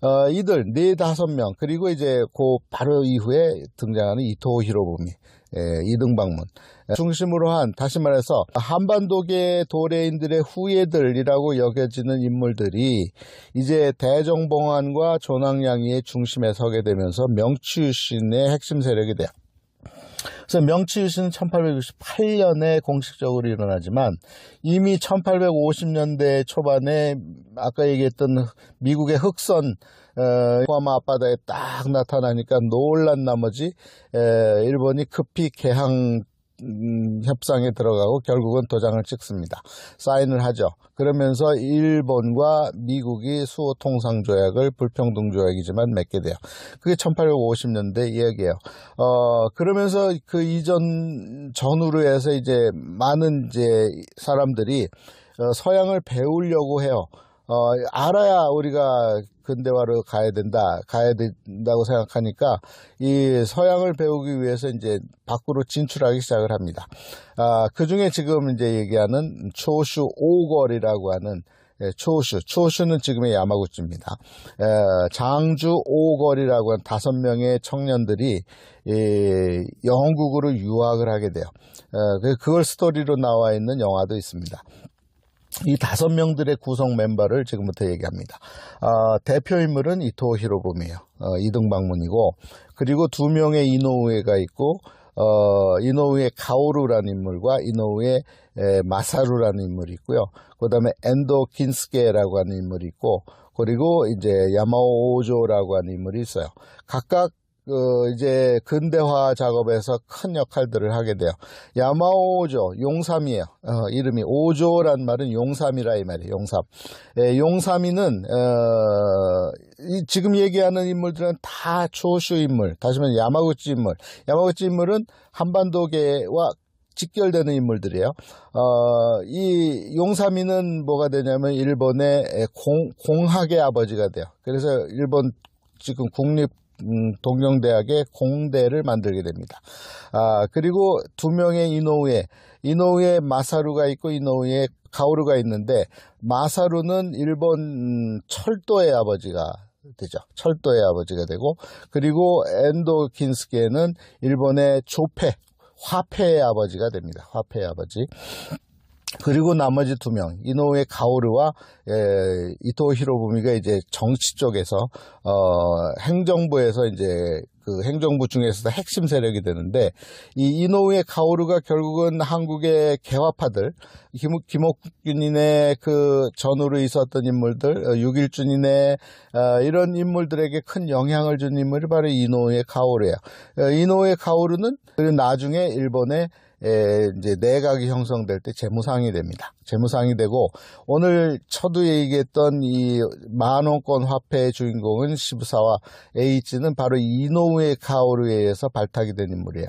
어, 이들 네 다섯 명 그리고 이제 그 바로 이후에 등장하는 이토 히로부미 예, 이등 방문 중심으로 한 다시 말해서 한반도계 도래인들의 후예들이라고 여겨지는 인물들이 이제 대정봉환과 조낭양이의 중심에 서게 되면서 명치유신의 핵심 세력이 돼요. 그래서 명치유신은 1868년에 공식적으로 일어나지만 이미 1850년대 초반에 아까 얘기했던 미국의 흑선 어, 구아마 앞바다에 딱 나타나니까 놀란 나머지 에, 일본이 급히 개항 음, 협상에 들어가고 결국은 도장을 찍습니다. 사인을 하죠. 그러면서 일본과 미국이 수호 통상 조약을 불평등 조약이지만 맺게 돼요. 그게 1850년대 이야기예요. 어, 그러면서 그 이전 전후로 해서 이제 많은 이제 사람들이 어, 서양을 배우려고 해요. 어, 알아야 우리가 근대화로 가야 된다, 가야 된다고 생각하니까 이 서양을 배우기 위해서 이제 밖으로 진출하기 시작을 합니다. 아, 그 중에 지금 이제 얘기하는 초슈 오걸이라고 하는 예, 초슈, 초슈는 지금의 야마구치입니다. 에, 장주 오걸이라고 하는 다섯 명의 청년들이 예, 영국으로 유학을 하게 돼요. 에, 그- 그걸 스토리로 나와 있는 영화도 있습니다. 이 다섯 명들의 구성 멤버를 지금부터 얘기합니다. 어, 대표 인물은 이토 히로부미예요. 어, 이등방문이고 그리고 두 명의 이노우에가 있고 어, 이노우의 가오루라는 인물과 이노우의 에, 마사루라는 인물이 있고요. 그 다음에 엔도 긴스케라고 하는 인물이 있고 그리고 이제 야마오 오조라고 하는 인물이 있어요. 각각 그 이제 근대화 작업에서 큰 역할들을 하게 돼요. 야마오조 용삼이에요. 어, 이름이 오조란 말은 용삼이라 이 말이에요. 용삼. 예, 용삼이는 어, 이 지금 얘기하는 인물들은 다 초슈 인물. 다시 말해 야마구치 인물. 야마구치 인물은 한반도계와 직결되는 인물들이에요. 어, 이 용삼이는 뭐가 되냐면 일본의 공, 공학의 아버지가 돼요. 그래서 일본 지금 국립 음, 동경대학의 공대를 만들게 됩니다. 아, 그리고 두 명의 이노우에, 이노우에 마사루가 있고 이노우에 가오루가 있는데, 마사루는 일본 음, 철도의 아버지가 되죠. 철도의 아버지가 되고, 그리고 엔도 긴스케는 일본의 조폐, 화폐의 아버지가 됩니다. 화폐의 아버지. 그리고 나머지 두 명, 이노우의 가오르와 에, 이토 히로부미가 이제 정치 쪽에서 어, 행정부에서 이제 그 행정부 중에서도 핵심 세력이 되는데 이 이노우의 가오르가 결국은 한국의 개화파들 김, 김옥균인의 그 전후로 있었던 인물들 어, 육일준인의 어, 이런 인물들에게 큰 영향을 준 인물이 바로 이노우의 가오르예요. 어, 이노우의 가오르는 그리고 나중에 일본의 에, 이제 내각이 형성될 때 재무상이 됩니다. 재무상이 되고 오늘 처두에 얘기했던 이 만원권 화폐의 주인공은 시부사와 에이치는 바로 이노우의 가오르에 의해서 발탁이 된 인물이에요.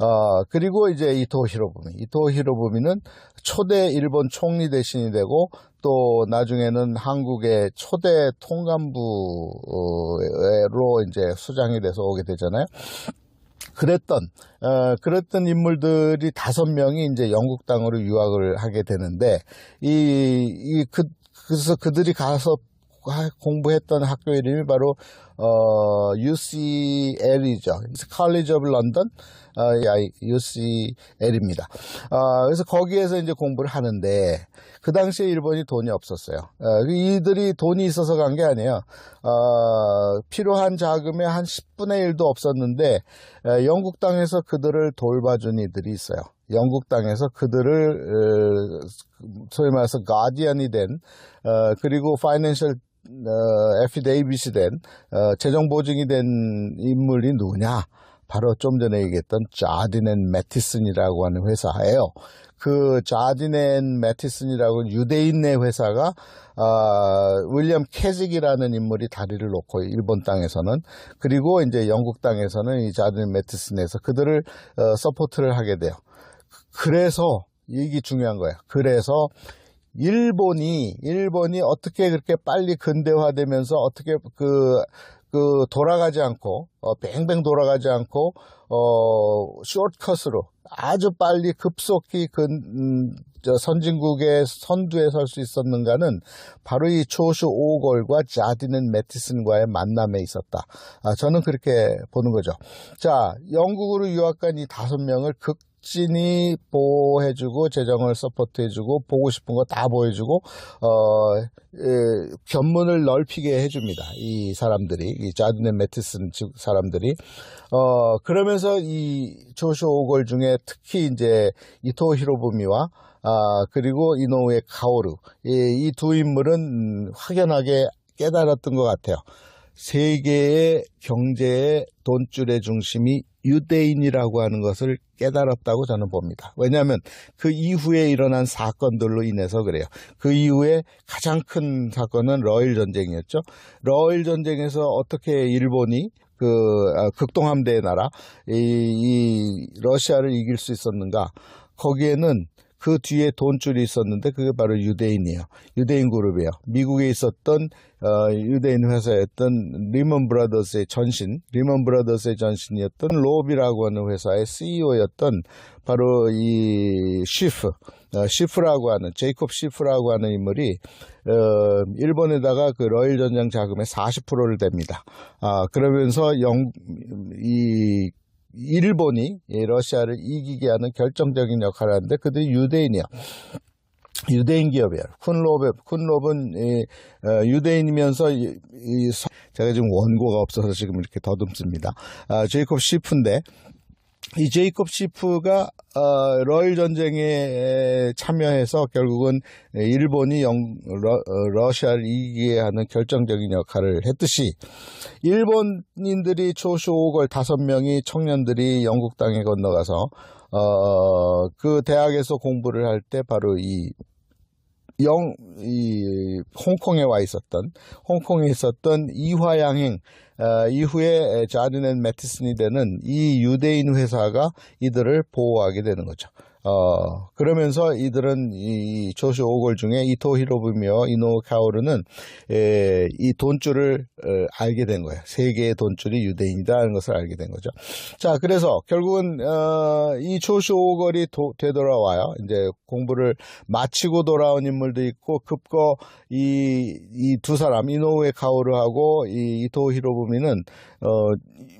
어, 그리고 이제 이토 히로부미. 이토 히로부미는 초대 일본 총리 대신이 되고 또 나중에는 한국의 초대 통감부로 이제 수장이 돼서 오게 되잖아요. 그랬던 어, 그랬던 인물들이 다섯 명이 이제 영국 땅으로 유학을 하게 되는데 이 이 그 그래서 그들이 가서 하- 공부했던 학교 이름이 바로 어, UCL이죠. College of London, 어, UCL입니다. 어, 그래서 거기에서 이제 공부를 하는데 그 당시에 일본이 돈이 없었어요. 어, 이들이 돈이 있어서 간 게 아니에요. 어, 필요한 자금의 한 10분의 1도 없었는데 에, 영국 땅에서 그들을 돌봐준 이들이 있어요. 영국 땅에서 그들을 어, 소위 말해서 가디언이 된 어, 그리고 파이낸셜 어, 에피데이빗이 된 어, 재정 보증이 된 인물이 누구냐? 바로 좀 전에 얘기했던 자디넨 매티슨이라고 하는 회사예요. 그 자디넨 매티슨이라고 유대인의 회사가 아, 윌리엄 캐직이라는 인물이 다리를 놓고 일본 땅에서는 그리고 이제 영국 땅에서는 이 자디넨 매티슨에서 그들을 어, 서포트를 하게 돼요. 그래서 이게 중요한 거예요. 그래서 일본이 일본이 어떻게 그렇게 빨리 근대화되면서 어떻게 그, 그 돌아가지 않고 어, 뱅뱅 돌아가지 않고 어 숏컷으로 아주 빨리 급속히 그 음, 저 선진국의 선두에 설 수 있었는가는 바로 이 조슈 오골과 자디는 매티슨과의 만남에 있었다. 아, 저는 그렇게 보는 거죠. 자, 영국으로 유학 간 이 다섯 명을 극 진히 보호해주고 재정을 서포트해주고 보고 싶은 거 다 보여주고 어 예, 견문을 넓히게 해줍니다. 이 사람들이 이 자디넨 매티슨 즉 사람들이 어 그러면서 이 조슈 오골 중에 특히 이제 이토 히로부미와 아 그리고 이노우의 카오루 이두 인물은 음, 확연하게 깨달았던 것 같아요. 세계의 경제의 돈줄의 중심이 유대인이라고 하는 것을 깨달았다고 저는 봅니다. 왜냐하면 그 이후에 일어난 사건들로 인해서 그래요. 그 이후에 가장 큰 사건은 러일 전쟁이었죠. 러일 전쟁에서 어떻게 일본이 그 아, 극동함대의 나라 이, 이 러시아를 이길 수 있었는가? 거기에는 그 뒤에 돈줄이 있었는데 그게 바로 유대인이에요. 유대인 그룹이에요. 미국에 있었던 어, 유대인 회사였던 리먼 브라더스의 전신, 리먼 브라더스의 전신이었던 로비라고 하는 회사의 CEO였던 바로 이 시프, 어, 시프라고 하는 제이콥 시프라고 하는 인물이 어, 일본에다가 그 러일 전쟁 자금의 40%를 댑니다. 아 그러면서 영 이 일본이 이 러시아를 이기게 하는 결정적인 역할을 하는데 그들이 유대인이야. 유대인 기업이에요. 쿤롭의 쿤롭은 이, 어, 유대인이면서 이, 이 서- 제가 지금 원고가 없어서 지금 이렇게 더듬습니다. 아, 제이콥 시프인데 이 제이콥 시프가 어, 러일 전쟁에 참여해서 결국은 일본이 영, 러, 어, 러시아를 이기게 하는 결정적인 역할을 했듯이 일본인들이 조슈 오걸 다섯 명이 청년들이 영국 땅에 건너가서 어, 그 대학에서 공부를 할 때 바로 이 영, 이, 홍콩에 와 있었던, 홍콩에 있었던 이화양행, 어, 이후에 자르넨 매티슨이 되는 이 유대인 회사가 이들을 보호하게 되는 거죠. 어, 그러면서 이들은 이 조슈 오골 중에 이토 히로부미와 이노 카오르는 에, 이 돈줄을 어, 알게 된 거예요. 세계의 돈줄이 유대인이다는 것을 알게 된 거죠. 자, 그래서 결국은 어, 이 조슈 오골이 도- 되돌아와요. 이제 공부를 마치고 돌아온 인물도 있고 급거 이 이 두 사람 이노우에 카오르하고 이 이토 히로부미는 어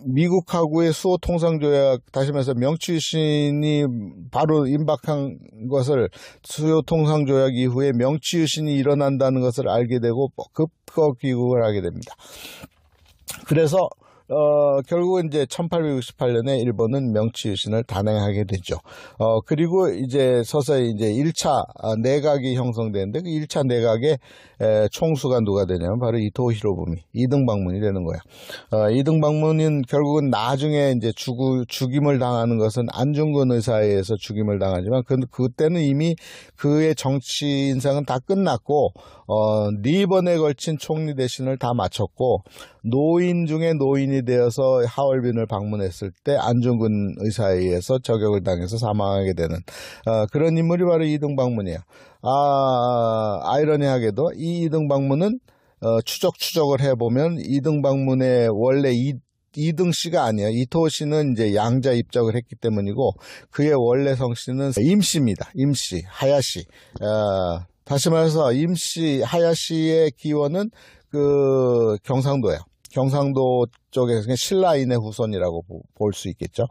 미국하고의 수호 통상 조약 다시 말해서 명치유신이 바로 임박한 것을 수호 통상 조약 이후에 명치 유신이 일어난다는 것을 알게 되고 급거 귀국을 하게 됩니다. 그래서 어, 결국은 이제 1868년에 일본은 명치 유신을 단행하게 되죠. 어, 그리고 이제 서서히 이제 1차 내각이 형성되는데 그 1차 내각의 에, 총수가 누가 되냐면 바로 이토 히로부미, 이등 방문이 되는 거예요. 어, 이등 방문은 결국은 나중에 이제 죽, 죽임을 당하는 것은 안중근 의사에 의해서 죽임을 당하지만 그, 그때는 이미 그의 정치 인상은 다 끝났고 어, 네 번에 걸친 총리 대신을 다 마쳤고 노인 중에 노인이 되어서 하얼빈을 방문했을 때 안중근 의사에 의해서 저격을 당해서 사망하게 되는 어, 그런 인물이 바로 이등 방문이에요. 아, 아이러니하게도 이 이등 방문은 어, 추적 추적을 해보면 이등 방문의 원래 이 이등 씨가 아니에요. 이토 씨는 이제 양자 입적을 했기 때문이고 그의 원래 성씨는 임씨입니다. 임씨, 하야시. 어, 다시 말해서 임씨, 하야시의 기원은 그 경상도예요. 경상도 쪽에서 신라인의 후손이라고 볼 수 있겠죠.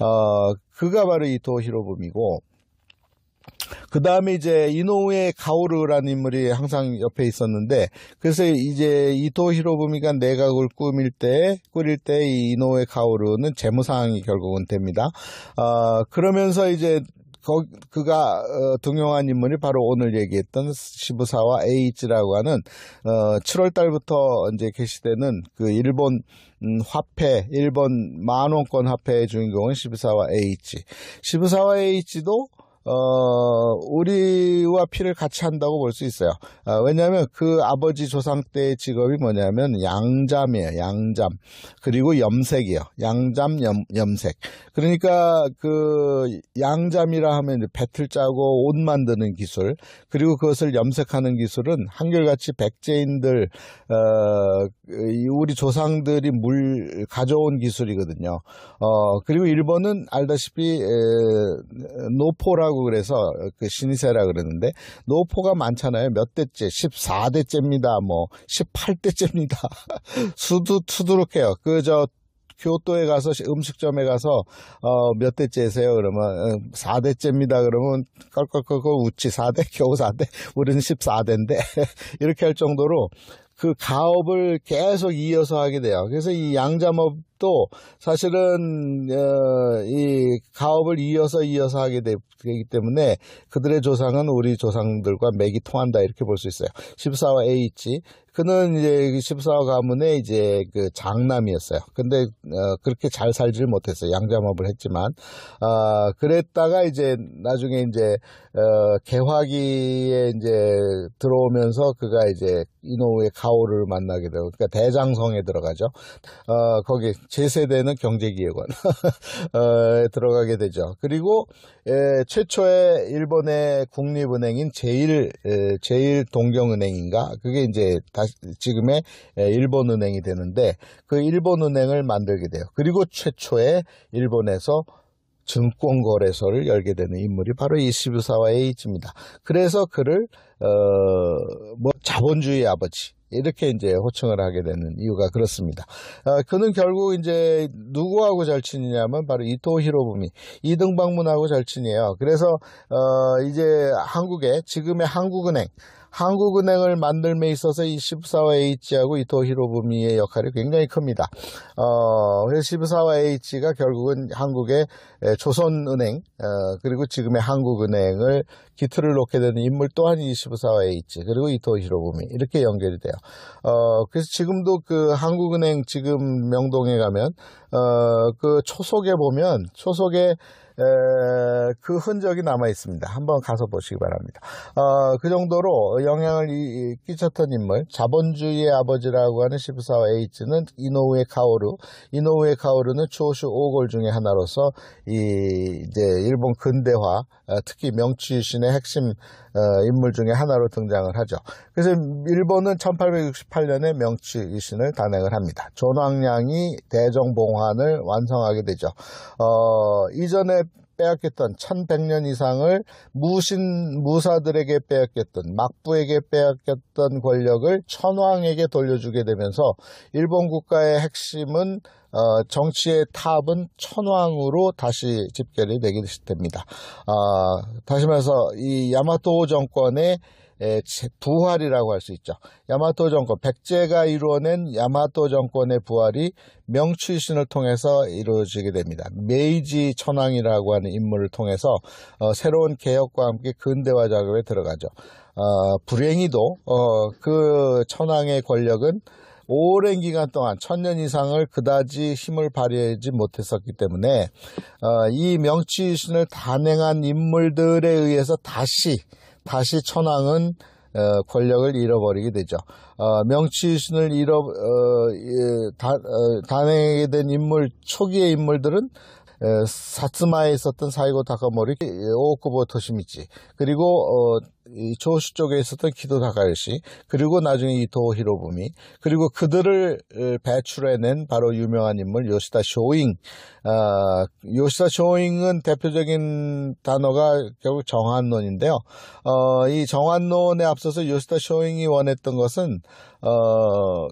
어, 그가 바로 이토 히로부미고 그 다음에 이제 이노우의 가오르라는 인물이 항상 옆에 있었는데 그래서 이제 이토 히로부미가 내각을 꾸밀 때 꾸릴 때 이 이노우의 가오르는 재무상이 결국은 됩니다. 어, 그러면서 이제 거, 그가 어, 등용한 인물이 바로 오늘 얘기했던 시부사와 에이치라고 하는 어, 7월 달부터 이제 게시되는 그 일본 음, 화폐, 일본 만원권 화폐의 주인공은 시부사와 에이치. 시부사와 에이치도 어, 우리와 피를 같이 한다고 볼 수 있어요. 어, 왜냐하면 그 아버지 조상 때의 직업이 뭐냐면 양잠이에요. 양잠. 그리고 염색이요. 양잠, 염, 염색. 그러니까 그 양잠이라 하면 배틀 짜고 옷 만드는 기술, 그리고 그것을 염색하는 기술은 한결같이 백제인들, 어, 이 우리 조상들이 물 가져온 기술이거든요. 어, 그리고 일본은 알다시피 에, 노포라고 그래서 그 신이세라 그러는데 노포가 많잖아요. 몇 대째? 14대째입니다. 뭐 18대째입니다. 수두 투두룩해요. 그저 교토에 가서 음식점에 가서 어, 몇 대째세요? 그러면 4대째입니다. 그러면 껄껄껄껄 웃지 4대 겨우 4대 우리는 14대인데 이렇게 할 정도로 그 가업을 계속 이어서 하게 돼요. 그래서 이 양잠업도 사실은 어, 이 가업을 이어서 이어서 하게 되기 때문에 그들의 조상은 우리 조상들과 맥이 통한다 이렇게 볼 수 있어요. 14와 H 그는 이제 14와 가문의 이제 그 장남이었어요. 근데 어, 그렇게 잘 살지를 못했어요. 양잠업을 했지만 어, 그랬다가 이제 나중에 이제 어, 개화기에 이제 들어오면서 그가 이제 이노우의 가오를 만나게 되고 그러니까 대장성에 들어가죠. 어, 거기 제 세대는 경제기획원 어, 들어가게 되죠. 그리고 에, 최초의 일본의 국립은행인 제일 에, 제일 동경은행인가 그게 이제 다시 지금의 에, 일본은행이 되는데 그 일본은행을 만들게 돼요. 그리고 최초의 일본에서 증권거래소를 열게 되는 인물이 바로 이 시부사와 에이치입니다. 그래서 그를 어 뭐 자본주의 아버지 이렇게 이제 호칭을 하게 되는 이유가 그렇습니다. 어, 그는 결국 이제 누구하고 절친이냐면 바로 이토 히로부미 이등 방문하고 절친이에요. 그래서 어, 이제 한국에 지금의 한국은행 한국은행을 만들매 있어서 이 시부사와 H하고 이토 히로부미의 역할이 굉장히 큽니다. 어, 그래서 시부사와 H가 결국은 한국의 조선은행 어, 그리고 지금의 한국은행을 기틀을 놓게 되는 인물 또한 이 시부사와 H 그리고 이토 히로부미 이렇게 연결이 돼요. 어, 그래서 지금도 그 한국은행 지금 명동에 가면 어, 그 초속에 보면 초속에 에, 그 흔적이 남아 있습니다. 한번 가서 보시기 바랍니다. 어, 그 정도로 영향을 이, 끼쳤던 인물, 자본주의의 아버지라고 하는 시부사와 H는 이노우에 카오루, 이노우에 카오루는 추오슈 오골 중의 하나로서 이 이제 일본 근대화, 어, 특히 명치유신의 핵심 어, 인물 중에 하나로 등장을 하죠. 그래서 일본은 1868년에 명치유신을 단행을 합니다. 존왕량이 대정봉환을 완성하게 되죠. 어, 이전에 빼앗겼던 1100년 이상을 무신 무사들에게 빼앗겼던 막부에게 빼앗겼던 권력을 천황에게 돌려주게 되면서 일본 국가의 핵심은 어, 정치의 탑은 천황으로 다시 집결이 되게 됩니다. 어, 다시 말해서 이 야마토 정권의 부활이라고 할 수 있죠. 야마토 정권, 백제가 이루어낸 야마토 정권의 부활이 명추신을 통해서 이루어지게 됩니다. 메이지 천황이라고 하는 인물을 통해서 어, 새로운 개혁과 함께 근대화 작업에 들어가죠. 어, 불행히도 어, 그 천황의 권력은 오랜 기간 동안 천년 이상을 그다지 힘을 발휘하지 못했었기 때문에 어, 이 명치신을 단행한 인물들에 의해서 다시 다시 천황은 어, 권력을 잃어버리게 되죠. 어, 명치신을 잃어 어, 예, 다, 어, 단행하게 된 인물 초기의 인물들은 에, 사츠마에 있었던 사이고 다카모리, 오쿠보 토시미치, 그리고 어, 이 조슈 쪽에 있었던 키도 다카요시, 그리고 나중에 이토 히로부미, 그리고 그들을 배출해낸 바로 유명한 인물 요시다 쇼잉. 어, 요시다 쇼잉은 대표적인 단어가 결국 정한론인데요. 어, 이 정한론에 앞서서 요시다 쇼잉이 원했던 것은 어,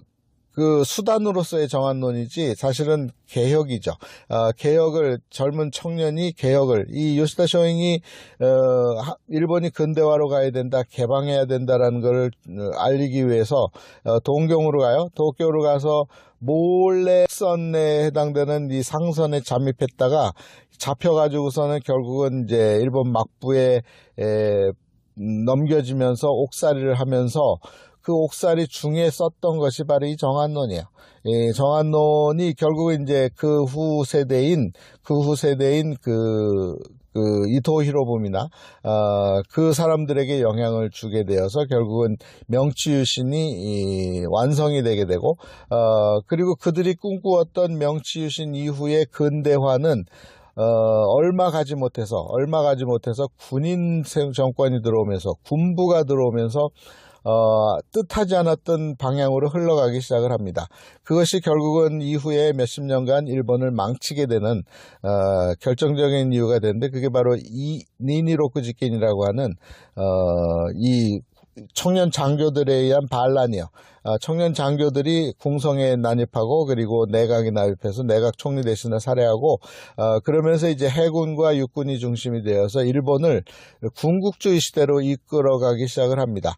그 수단으로서의 정한론이지 사실은 개혁이죠. 어, 개혁을 젊은 청년이 개혁을 이 요시다 쇼잉이 어, 일본이 근대화로 가야 된다, 개방해야 된다라는 것을 어, 알리기 위해서 어, 동경으로 가요. 도쿄로 가서 몰래 선에 해당되는 이 상선에 잠입했다가 잡혀가지고서는 결국은 이제 일본 막부에 에, 넘겨지면서 옥살이를 하면서 그 옥살이 중에 썼던 것이 바로 이 정한론이에요. 이 정한론이 결국 이제 그 후 세대인 그 후 세대인 그, 그그 이토 히로부미나 어, 그 사람들에게 영향을 주게 되어서 결국은 명치유신이 이 완성이 되게 되고 어, 그리고 그들이 꿈꾸었던 명치유신 이후의 근대화는 어, 얼마 가지 못해서 얼마 가지 못해서 군인 세- 정권이 들어오면서 군부가 들어오면서 어, 뜻하지 않았던 방향으로 흘러가기 시작을 합니다. 그것이 결국은 이후에 몇십 년간 일본을 망치게 되는 어, 결정적인 이유가 되는데 그게 바로 이 니니로크 집권이라고 하는 어, 이 청년 장교들에 의한 반란이요. 아, 청년 장교들이 궁성에 난입하고 그리고 내각에 난입해서 내각 총리 대신을 살해하고 어, 그러면서 이제 해군과 육군이 중심이 되어서 일본을 군국주의 시대로 이끌어가기 시작을 합니다.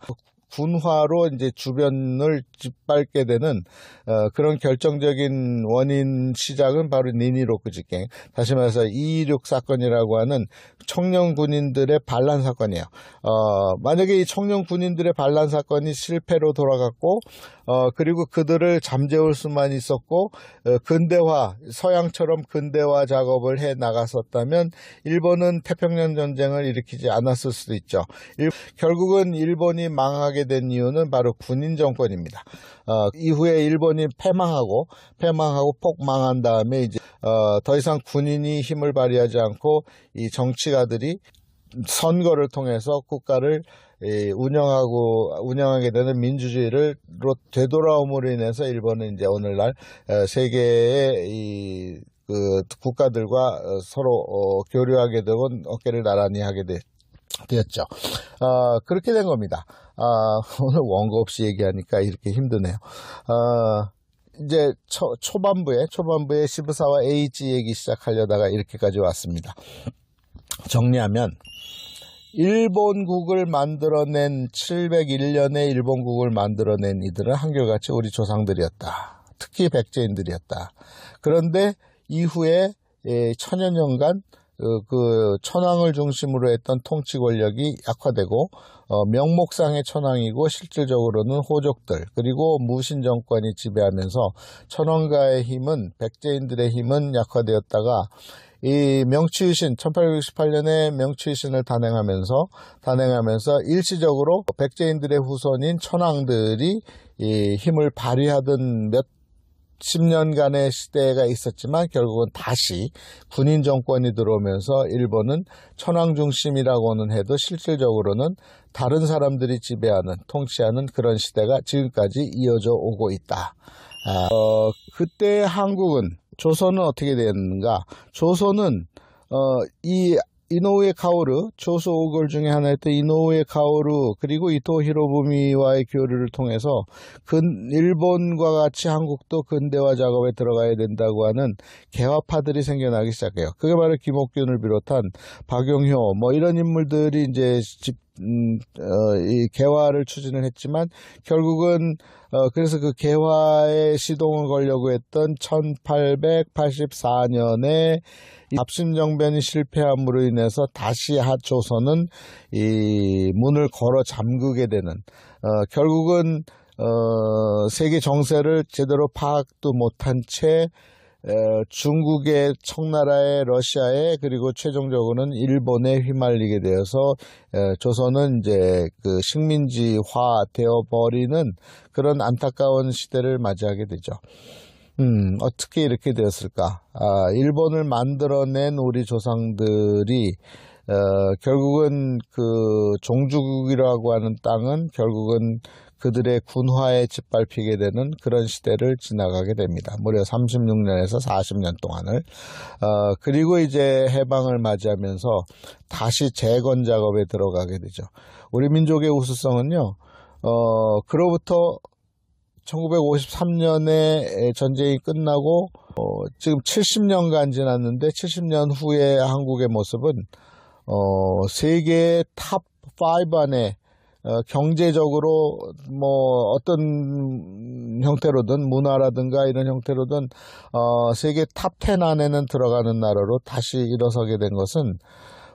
군화로 이제 주변을 짓밟게 되는 어, 그런 결정적인 원인 시작은 바로 니니로크 집행. 다시 말해서 226 사건이라고 하는 청년 군인들의 반란 사건이에요. 어, 만약에 이 청년 군인들의 반란 사건이 실패로 돌아갔고 어, 그리고 그들을 잠재울 수만 있었고 어, 근대화 서양처럼 근대화 작업을 해 나갔었다면 일본은 태평양 전쟁을 일으키지 않았을 수도 있죠. 일- 결국은 일본이 망하게 된 이유는 바로 군인 정권입니다. 어, 이후에 일본이 패망하고 패망하고 폭 망한 다음에 이제 어, 더 이상 군인이 힘을 발휘하지 않고 이 정치가들이 선거를 통해서 국가를 이, 운영하고 운영하게 되는 민주주의를 로 되돌아옴으로 인해서 일본은 이제 오늘날 어, 세계의 이, 그 국가들과 어, 서로 어, 교류하게 되고 어깨를 나란히 하게 되, 되었죠. 어, 그렇게 된 겁니다. 아, 오늘 원고 없이 얘기하니까 이렇게 힘드네요. 어, 이제 초, 초반부에 초반부에 시브사와 H 얘기 시작하려다가 이렇게까지 왔습니다. 정리하면 일본국을 만들어낸 701년에 일본국을 만들어낸 이들은 한결같이 우리 조상들이었다. 특히 백제인들이었다. 그런데 이후에 예, 천여 년간 어, 그 천황을 중심으로 했던 통치 권력이 약화되고 어, 명목상의 천황이고 실질적으로는 호족들 그리고 무신 정권이 지배하면서 천황가의 힘은 백제인들의 힘은 약화되었다가 이 명치유신 1868년에 명치유신을 단행하면서 단행하면서 일시적으로 백제인들의 후손인 천황들이 이 힘을 발휘하던 몇 10년간의 시대가 있었지만 결국은 다시 군인 정권이 들어오면서 일본은 천황 중심이라고는 해도 실질적으로는 다른 사람들이 지배하는 통치하는 그런 시대가 지금까지 이어져 오고 있다. 아, 어, 그때 한국은 조선은 어떻게 됐는가? 조선은 어, 이 이노우에 카오르 조소 오걸 중에 하나였던 이노우에 카오르 그리고 이토 히로부미와의 교류를 통해서 근 일본과 같이 한국도 근대화 작업에 들어가야 된다고 하는 개화파들이 생겨나기 시작해요. 그게 바로 김옥균을 비롯한 박용효 뭐 이런 인물들이 이제 집 음, 어, 이 개화를 추진을 했지만 결국은 어, 그래서 그 개화에 시동을 걸려고 했던 1884년에 갑신정변이 실패함으로 인해서 다시 하조선은 이 문을 걸어 잠그게 되는 어, 결국은 어, 세계 정세를 제대로 파악도 못한 채 에, 중국의 청나라의 러시아에 그리고 최종적으로는 일본에 휘말리게 되어서 에, 조선은 이제 그 식민지화 되어 버리는 그런 안타까운 시대를 맞이하게 되죠. 음, 어떻게 이렇게 되었을까? 아, 일본을 만들어낸 우리 조상들이 어, 결국은 그 종주국이라고 하는 땅은 결국은 그들의 군화에 짓밟히게 되는 그런 시대를 지나가게 됩니다. 무려 36년에서 40년 동안을. 어, 그리고 이제 해방을 맞이하면서 다시 재건 작업에 들어가게 되죠. 우리 민족의 우수성은요, 어, 그로부터 1953년에 전쟁이 끝나고 어, 지금 70년간 지났는데 70년 후의 한국의 모습은 어, 세계 탑5 안에 어, 경제적으로 뭐 어떤 형태로든 문화라든가 이런 형태로든 어, 세계 탑10 안에는 들어가는 나라로 다시 일어서게 된 것은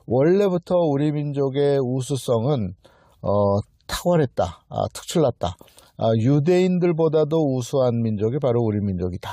원래부터 우리 민족의 우수성은 어, 탁월했다, 아, 특출났다. 아, 유대인들보다도 우수한 민족이 바로 우리 민족이다.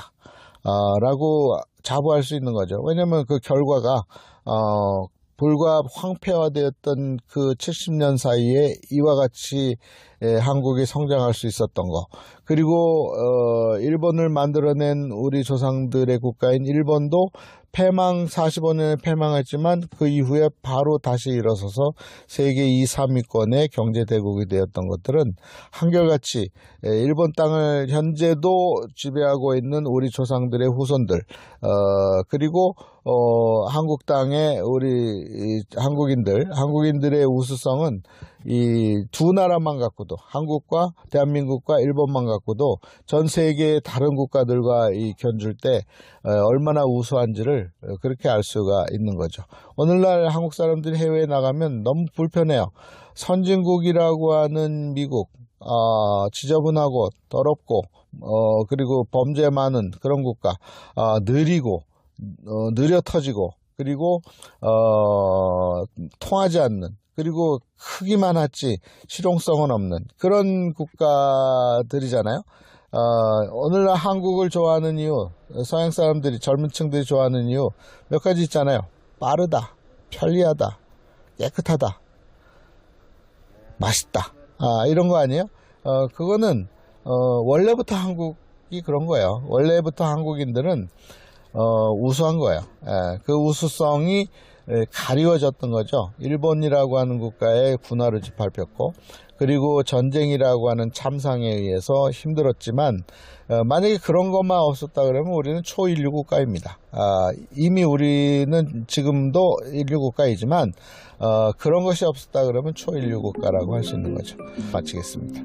아, 라고 자부할 수 있는 거죠. 왜냐면 그 결과가, 어, 불과 황폐화되었던 그 70년 사이에 이와 같이 에, 한국이 성장할 수 있었던 거. 그리고 어, 일본을 만들어낸 우리 조상들의 국가인 일본도 패망 45년에 패망했지만 그 이후에 바로 다시 일어서서 세계 2, 3위권의 경제 대국이 되었던 것들은 한결같이 에, 일본 땅을 현재도 지배하고 있는 우리 조상들의 후손들 어, 그리고 어, 한국 땅의 우리 이 한국인들 한국인들의 우수성은 이 두 나라만 갖고도 한국과 대한민국과 일본만 갖고도 전 세계의 다른 국가들과 이 견줄 때 어, 얼마나 우수한지를 어, 그렇게 알 수가 있는 거죠. 오늘날 한국 사람들이 해외에 나가면 너무 불편해요. 선진국이라고 하는 미국, 아, 지저분하고 더럽고 어, 그리고 범죄 많은 그런 국가, 아, 느리고 어, 느려 터지고 그리고 어, 통하지 않는 그리고 크기만 하지 실용성은 없는 그런 국가들이잖아요. 어, 오늘날 한국을 좋아하는 이유, 서양 사람들이 젊은 층들이 좋아하는 이유 몇 가지 있잖아요. 빠르다, 편리하다, 깨끗하다, 맛있다. 아, 이런 거 아니에요? 어, 그거는 어, 원래부터 한국이 그런 거예요. 원래부터 한국인들은 어, 우수한 거예요. 예, 그 우수성이 예, 가리워졌던 거죠. 일본이라고 하는 국가의 군화를 짓밟혔고, 그리고 전쟁이라고 하는 참상에 의해서 힘들었지만, 어, 만약에 그런 것만 없었다 그러면 우리는 초인류 국가입니다. 아, 이미 우리는 지금도 인류 국가이지만, 어, 그런 것이 없었다 그러면 초인류 국가라고 할 수 있는 거죠. 마치겠습니다.